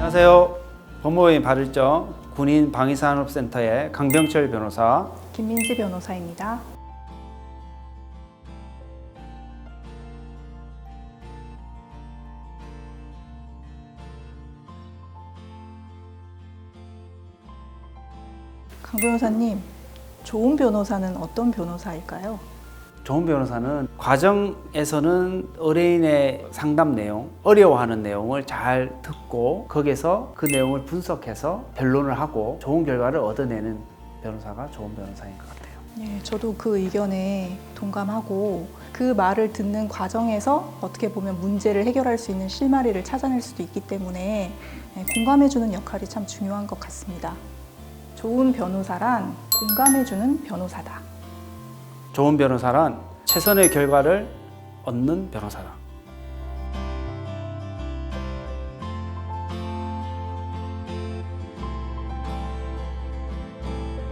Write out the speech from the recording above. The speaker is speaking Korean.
안녕하세요. 법무부의 발을정 군인 방위산업센터의 강병철 변호사. 김민지 변호사입니다. 강 변호사님, 좋은 변호사는 어떤 변호사일까요? 좋은 변호사는 과정에서는 의뢰인의 상담 내용, 어려워하는 내용을 잘 듣고 거기에서 그 내용을 분석해서 변론을 하고 좋은 결과를 얻어내는 변호사가 좋은 변호사인 것 같아요. 예, 저도 그 의견에 동감하고 그 말을 듣는 과정에서 어떻게 보면 문제를 해결할 수 있는 실마리를 찾아낼 수도 있기 때문에 예, 공감해주는 역할이 참 중요한 것 같습니다. 좋은 변호사란 공감해주는 변호사다. 좋은 변호사란 최선의 결과를 얻는 변호사다.